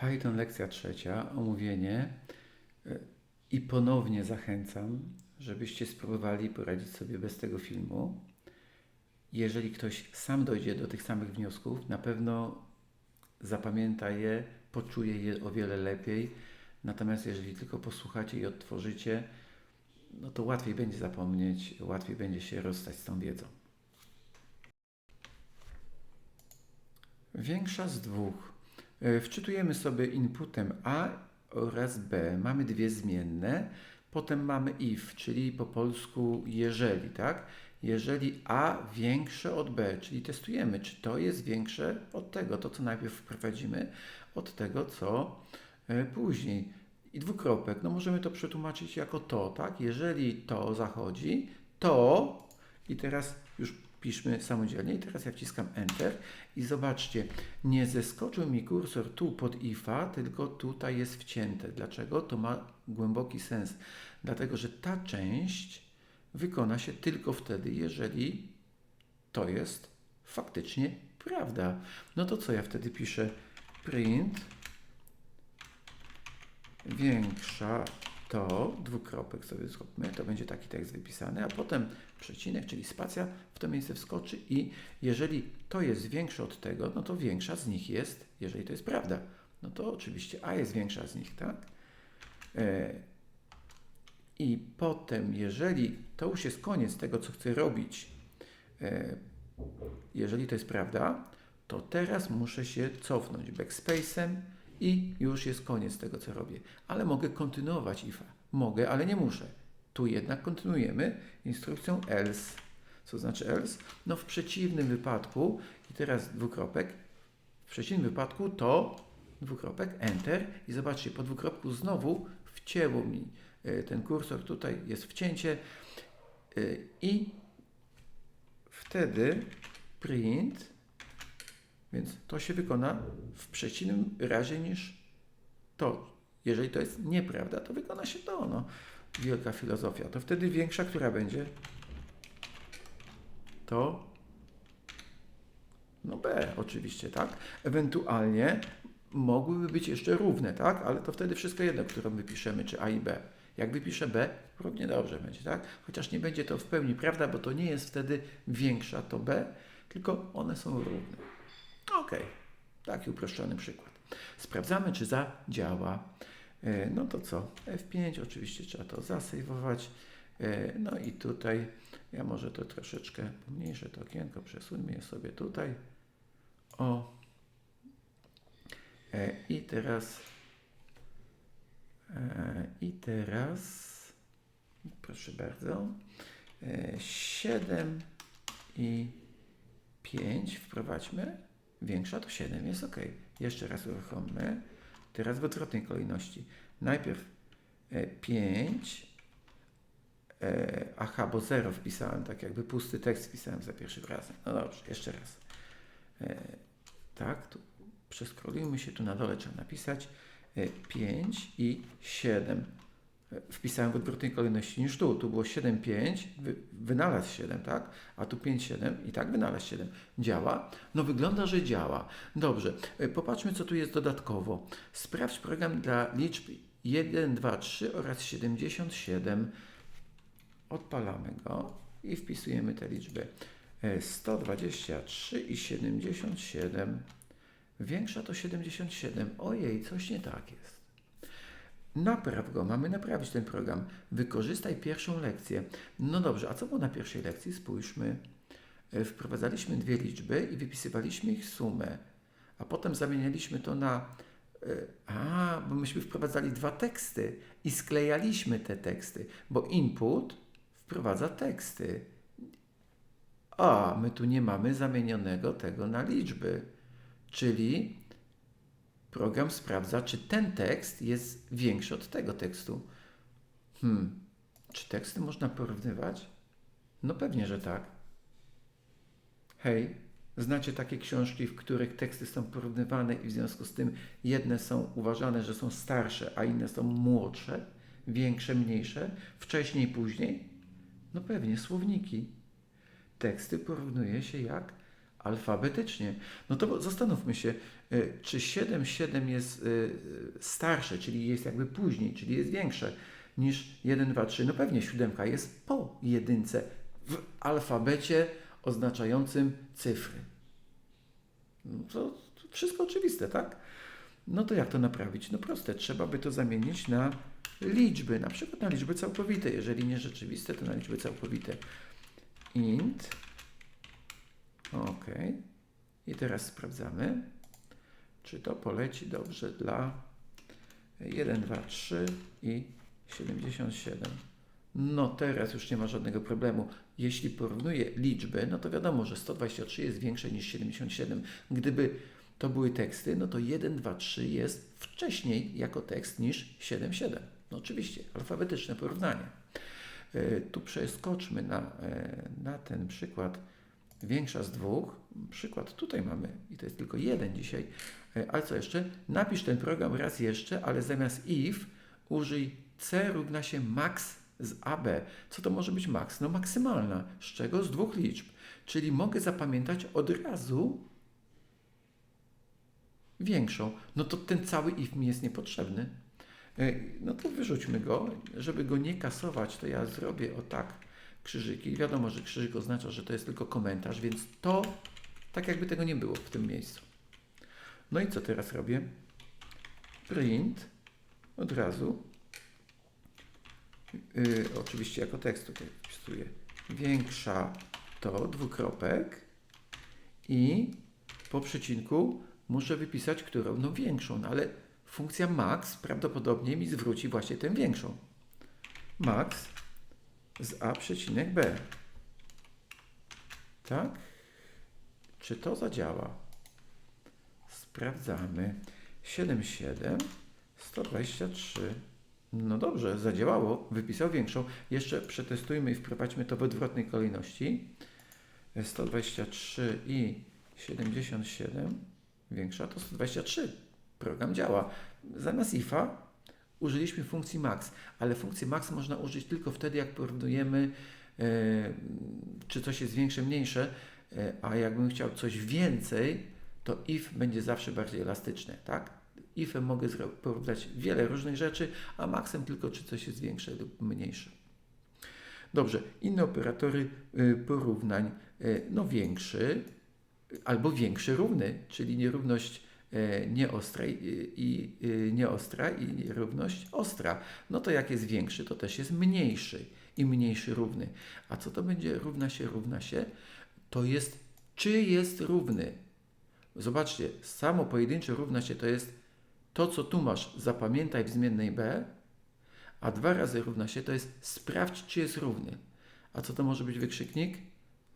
Python lekcja trzecia, omówienie. E, I ponownie zachęcam, żebyście spróbowali poradzić sobie bez tego filmu. Jeżeli ktoś sam dojdzie do tych samych wniosków, na pewno zapamięta je, poczuje je o wiele lepiej. Natomiast jeżeli tylko posłuchacie i odtworzycie, no to łatwiej będzie zapomnieć, łatwiej będzie się rozstać z tą wiedzą. Większa z dwóch. E, Wczytujemy sobie inputem A oraz B. Mamy dwie zmienne. Potem mamy if, czyli po polsku jeżeli, tak? Jeżeli A większe od B, czyli testujemy, czy to jest większe od tego, to co najpierw wprowadzimy, od tego, co e, później. I dwukropek, no możemy to przetłumaczyć jako to, tak? Jeżeli to zachodzi, to i teraz już piszmy samodzielnie i teraz ja wciskam Enter i zobaczcie, nie zeskoczył mi kursor tu pod ifa, tylko tutaj jest wcięte. Dlaczego? To ma głęboki sens. Dlatego, że ta część wykona się tylko wtedy, jeżeli to jest faktycznie prawda. No to co ja wtedy piszę? Print większa to, dwukropek sobie zróbmy, to będzie taki tekst wypisany, a potem przecinek, czyli spacja w to miejsce wskoczy i jeżeli to jest większe od tego, no to większa z nich jest, jeżeli to jest prawda, no to oczywiście A jest większa z nich, tak? E, I potem, jeżeli to już jest koniec tego, co chcę robić, e, jeżeli to jest prawda, to teraz muszę się cofnąć backspace'em i już jest koniec tego, co robię. Ale mogę kontynuować IFA. Mogę, ale nie muszę. Tu jednak kontynuujemy instrukcją else. Co znaczy else? No w przeciwnym wypadku, i teraz dwukropek, w przeciwnym wypadku to dwukropek, enter i zobaczcie, po dwukropku znowu wcięło mi e, ten kursor, tutaj jest wcięcie e, i wtedy print więc to się wykona w przeciwnym razie niż to. Jeżeli to jest nieprawda, to wykona się to. No. Wielka filozofia. To wtedy większa, która będzie? To no B oczywiście, tak? Ewentualnie mogłyby być jeszcze równe, tak? Ale to wtedy wszystko jedno, którą wypiszemy, czy A i B. Jak wypiszę B, równie dobrze będzie, tak? Chociaż nie będzie to w pełni prawda, bo to nie jest wtedy większa to B, tylko one są równe. Ok, taki uproszczony przykład. Sprawdzamy, czy zadziała. E, No to co? F5, oczywiście trzeba to zasejwować. E, No i tutaj ja może to troszeczkę pomniejszę to okienko, przesuńmy je sobie tutaj. O. E, I teraz i teraz proszę bardzo 7 i 5 wprowadźmy większa, to 7 jest ok. Jeszcze raz uruchommy. Teraz w odwrotnej kolejności. Najpierw e, 5. E, aha, bo 0 wpisałem, tak jakby pusty tekst wpisałem za pierwszym razem. No dobrze, jeszcze raz. E, tak, tu przeskrolujmy się, tu na dole trzeba napisać e, 5 i 7 wpisałem w odwrotnej kolejności niż tu. Tu było 7, 5, wy, wynalazł 7, tak? A tu 5, 7 i tak wynalazł 7. Działa? No wygląda, że działa. Dobrze, e, popatrzmy co tu jest dodatkowo. Sprawdź program dla liczb 1, 2, 3 oraz 77. Odpalamy go i wpisujemy te liczby. E, 123 i 77. Większa to 77. Ojej, coś nie tak jest. Napraw go, mamy naprawić ten program. Wykorzystaj pierwszą lekcję. No dobrze, a co było na pierwszej lekcji? Spójrzmy. E, Wprowadzaliśmy dwie liczby i wypisywaliśmy ich sumę, a potem zamienialiśmy to na. e, A, bo myśmy wprowadzali dwa teksty i sklejaliśmy te teksty, bo input wprowadza teksty. A, my tu nie mamy zamienionego tego na liczby, czyli program sprawdza, czy ten tekst jest większy od tego tekstu. Hmm, czy teksty można porównywać? No pewnie, że tak. Hej, znacie takie książki, w których teksty są porównywane i w związku z tym jedne są uważane, że są starsze, a inne są młodsze, większe, mniejsze, wcześniej, później? No pewnie, słowniki. Teksty porównuje się jak alfabetycznie. No to zastanówmy się, Czy 7, 7 jest y, y, starsze, czyli jest jakby później, czyli jest większe niż 1, 2, 3? No pewnie siódemka jest po jedynce w alfabecie oznaczającym cyfry. No to wszystko oczywiste, tak? No to jak to naprawić? No proste, trzeba by to zamienić na liczby, na przykład na liczby całkowite, jeżeli nie rzeczywiste, to na liczby całkowite. int, ok, i teraz sprawdzamy, czy to poleci dobrze dla 1, 2, 3 i 77. No teraz już nie ma żadnego problemu. Jeśli porównuję liczby, no to wiadomo, że 123 jest większe niż 77. Gdyby to były teksty, no to 1, 2, 3 jest wcześniej jako tekst niż 7, 7. No oczywiście, alfabetyczne porównanie. E, Tu przeskoczmy na, e, na ten przykład większa z dwóch. Przykład tutaj mamy i to jest tylko jeden dzisiaj. E, Ale co jeszcze? Napisz ten program raz jeszcze, ale zamiast if użyj c równa się max z AB. Co to może być max? No maksymalna. Z czego? Z dwóch liczb. Czyli mogę zapamiętać od razu większą. No to ten cały if mi jest niepotrzebny. E, No to wyrzućmy go. Żeby go nie kasować, to ja zrobię o tak krzyżyki. Wiadomo, że krzyżyk oznacza, że to jest tylko komentarz, więc to tak jakby tego nie było w tym miejscu. No i co teraz robię? Print od razu. Yy, oczywiście jako tekst tutaj wpisuję. Większa to dwukropek i po przecinku muszę wypisać którą? No większą, no ale funkcja max prawdopodobnie mi zwróci właśnie tę większą. Max z a przecinek b. Tak? Czy to zadziała? Sprawdzamy. 77, 123. No dobrze, zadziałało. Wypisał większą. Jeszcze przetestujmy i wprowadźmy to w odwrotnej kolejności. 123 i 77 większa to 123. Program działa. Zamiast ifa użyliśmy funkcji max, ale funkcję max można użyć tylko wtedy, jak porównujemy, e, czy coś jest większe, mniejsze, e, a jakbym chciał coś więcej, to if będzie zawsze bardziej elastyczne, tak? Ifem mogę porównać wiele różnych rzeczy, a maxem tylko, czy coś jest większe lub mniejsze. Dobrze, inne operatory y, porównań, y, no większy albo większy równy, czyli nierówność e, nieostra i, nieostra i równość ostra. No to jak jest większy, to też jest mniejszy i mniejszy równy. A co to będzie równa się, równa się? To jest czy jest równy. Zobaczcie, samo pojedyncze równa się to jest to, co tu masz, zapamiętaj w zmiennej b, a dwa razy równa się to jest sprawdź, czy jest równy. A co to może być wykrzyknik?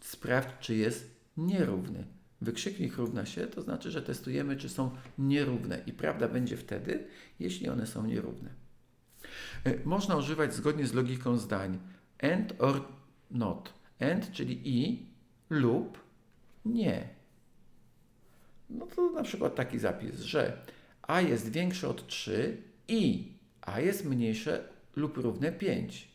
Sprawdź, czy jest nierówny. Wykrzyknik równa się, to znaczy, że testujemy, czy są nierówne. I prawda będzie wtedy, jeśli one są nierówne. E, Można używać zgodnie z logiką zdań and or not. And, czyli i lub nie. No to na przykład taki zapis, że a jest większe od 3 i a jest mniejsze lub równe 5.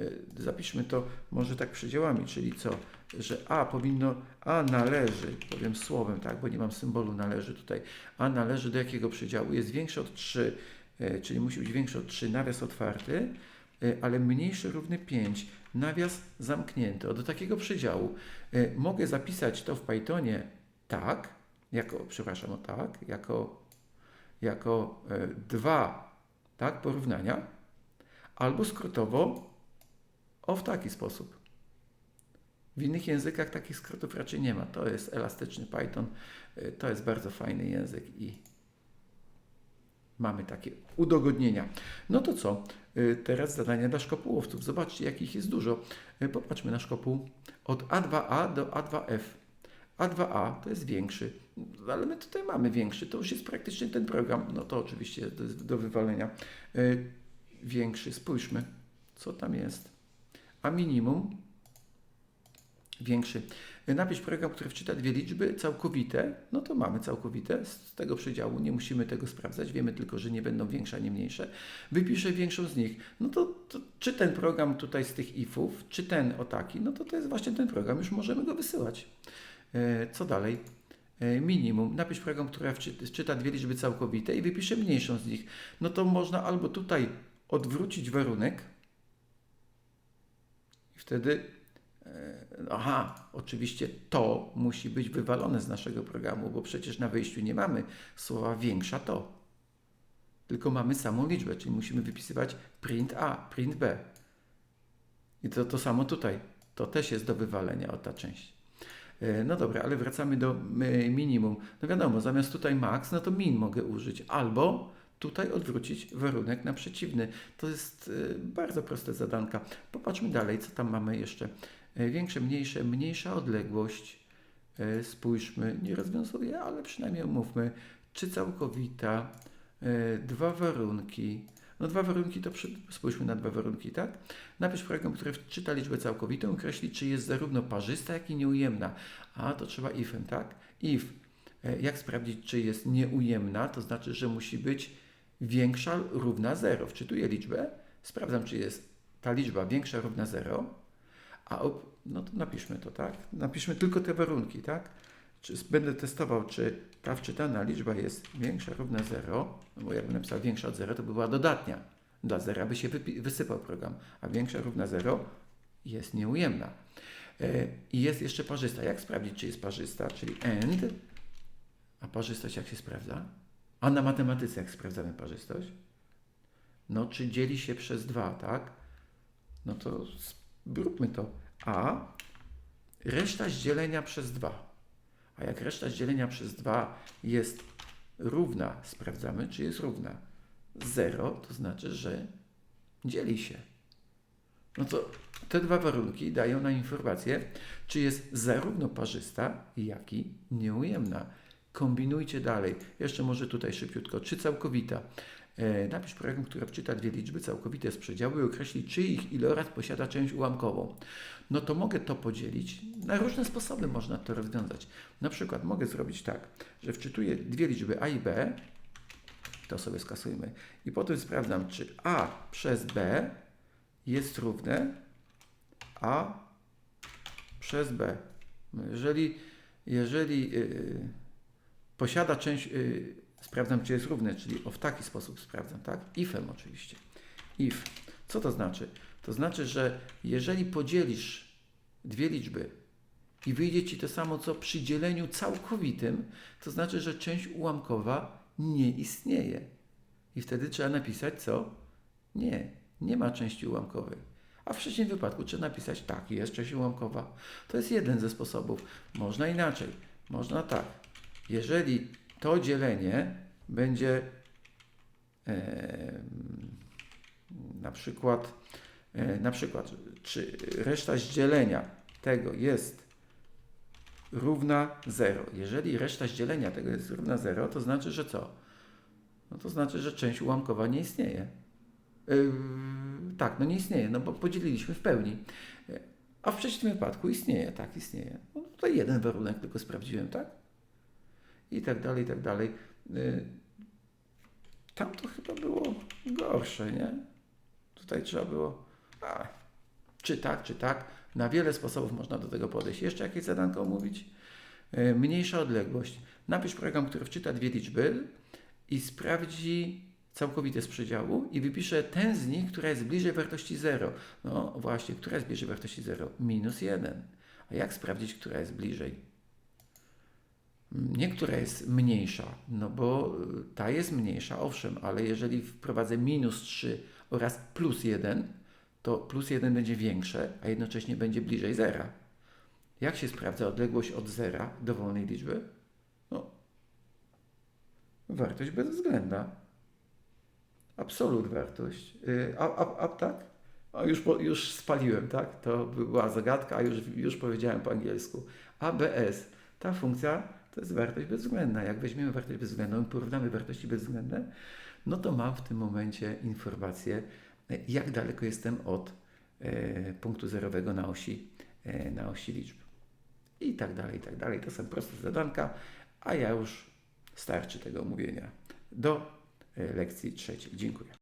Y, Zapiszmy to może tak przedziałami, czyli co? Że a powinno, a należy, powiem słowem, tak, bo nie mam symbolu należy tutaj, a należy do jakiego przedziału? Jest większe od 3, y, czyli musi być większe od 3, nawias otwarty, y, ale mniejszy równy 5, nawias zamknięty. O, Do takiego przedziału y, mogę zapisać to w Pythonie tak, jako, przepraszam, o tak, jako, jako dwa tak, porównania, albo skrótowo o w taki sposób. W innych językach takich skrótów raczej nie ma. To jest elastyczny Python. Y, To jest bardzo fajny język i mamy takie udogodnienia. No to co? Y, Teraz zadania dla szkopułowców. Zobaczcie, jakich jest dużo. Y, Popatrzmy na szkopuł. Od A2A do A2F. A2A to jest większy, ale my tutaj mamy większy. To już jest praktycznie ten program. No to oczywiście jest do wywalenia. Większy. Spójrzmy, co tam jest. A minimum większy. Napisz program, który wczyta dwie liczby całkowite, no to mamy całkowite z tego przedziału, nie musimy tego sprawdzać, wiemy tylko, że nie będą większe, a nie mniejsze. Wypiszę większą z nich. No to, to czy ten program tutaj z tych ifów, czy ten o taki, no to to jest właśnie ten program, już możemy go wysyłać. E, Co dalej? e, minimum. Napisz program, który czyta dwie liczby całkowite i wypisze mniejszą z nich. No to można albo tutaj odwrócić warunek i wtedy aha, oczywiście to musi być wywalone z naszego programu, bo przecież na wyjściu nie mamy słowa większa to. Tylko mamy samą liczbę, czyli musimy wypisywać print A, print B. I to, to samo tutaj. To też jest do wywalenia o ta część. E, No dobra, ale wracamy do e, minimum. No wiadomo, zamiast tutaj max, no to min mogę użyć. Albo tutaj odwrócić warunek na przeciwny. To jest e, bardzo proste zadanka. Popatrzmy dalej, co tam mamy jeszcze. E, Większe, mniejsze, mniejsza odległość. E, Spójrzmy, nie rozwiązuję, ale przynajmniej omówmy. Czy całkowita, e, dwa warunki. No dwa warunki to przy... spójrzmy na dwa warunki, tak? Napisz program, który czyta liczbę całkowitą, określi, czy jest zarówno parzysta, jak i nieujemna. A to trzeba ifem, tak? If. Jak sprawdzić, czy jest nieujemna? To znaczy, że musi być większa, równa 0. Wczytuję liczbę, sprawdzam, czy jest ta liczba większa, równa 0. A no to napiszmy to, tak? Napiszmy tylko te warunki, tak? Czy będę testował, czy ta wczytana liczba jest większa, równa 0, no bo jakbym napisał większa od 0, to by była dodatnia. Dla 0 by się wysypał program, a większa, równa 0 jest nieujemna. E, I jest jeszcze parzysta. Jak sprawdzić, czy jest parzysta? Czyli AND. A parzystość jak się sprawdza? A na matematyce jak sprawdzamy parzystość? No, czy dzieli się przez 2, tak? No to zróbmy to. A reszta z dzielenia przez 2. A jak reszta z dzielenia przez 2 jest równa, sprawdzamy, czy jest równa. 0 to znaczy, że dzieli się. No to te dwa warunki dają nam informację, czy jest zarówno parzysta, jak i nieujemna. Kombinujcie dalej. Jeszcze może tutaj szybciutko. Czy całkowita? E, napisz program, który wczyta dwie liczby całkowite z przedziału i określi, czy ich iloraz posiada część ułamkową. No to mogę to podzielić. Na różne sposoby można to rozwiązać. Na przykład mogę zrobić tak, że wczytuję dwie liczby a i b, to sobie skasujmy, i potem sprawdzam, czy a przez b jest równe a przez b. Jeżeli, jeżeli yy, posiada część, yy, sprawdzam, czy jest równe, czyli o w taki sposób sprawdzam, tak? Ifem oczywiście. If. Co to znaczy? To znaczy, że jeżeli podzielisz dwie liczby i wyjdzie ci to samo, co przy dzieleniu całkowitym, to znaczy, że część ułamkowa nie istnieje. I wtedy trzeba napisać co? Nie, nie ma części ułamkowej. A w przeciwnym wypadku trzeba napisać tak, jest część ułamkowa. To jest jeden ze sposobów. Można inaczej. Można tak. Jeżeli to dzielenie będzie em, na przykład, e, na przykład, czy reszta z dzielenia tego jest równa 0. Jeżeli reszta dzielenia tego jest równa 0, to znaczy, że co? No to znaczy, że część ułamkowa nie istnieje. Yy, tak, no nie istnieje, no bo podzieliliśmy w pełni. Yy, A w przeciwnym wypadku istnieje, tak, istnieje. No tutaj jeden warunek tylko sprawdziłem, tak? I tak dalej, i tak dalej. Yy, Tam to chyba było gorsze, nie? Tutaj trzeba było. A, czy tak, czy tak. Na wiele sposobów można do tego podejść. Jeszcze jakieś zadanko omówić? Yy, Mniejsza odległość. Napisz program, który wczyta dwie liczby i sprawdzi całkowite z przedziału i wypisze ten z nich, która jest bliżej wartości 0. No właśnie, która jest bliżej wartości 0? Minus 1. A jak sprawdzić, która jest bliżej? Nie, która jest mniejsza, no bo y, ta jest mniejsza, owszem, ale jeżeli wprowadzę minus 3 oraz plus 1, to plus 1 będzie większe, a jednocześnie będzie bliżej zera. Jak się sprawdza odległość od zera dowolnej liczby? No, wartość bezwzględna. Absolut wartość. Y, A, a, a tak? A już, po, już spaliłem, tak? To była zagadka, a już, już powiedziałem po angielsku. ABS. Ta funkcja to jest wartość bezwzględna. Jak weźmiemy wartość bezwzględną i porównamy wartości bezwzględne, no to mam w tym momencie informację, e, jak daleko jestem od e, punktu zerowego na osi, e, na osi liczb. I tak dalej, i tak dalej. To są proste zadanka, a ja już starczy tego mówienia. Do lekcji trzeciej. Dziękuję.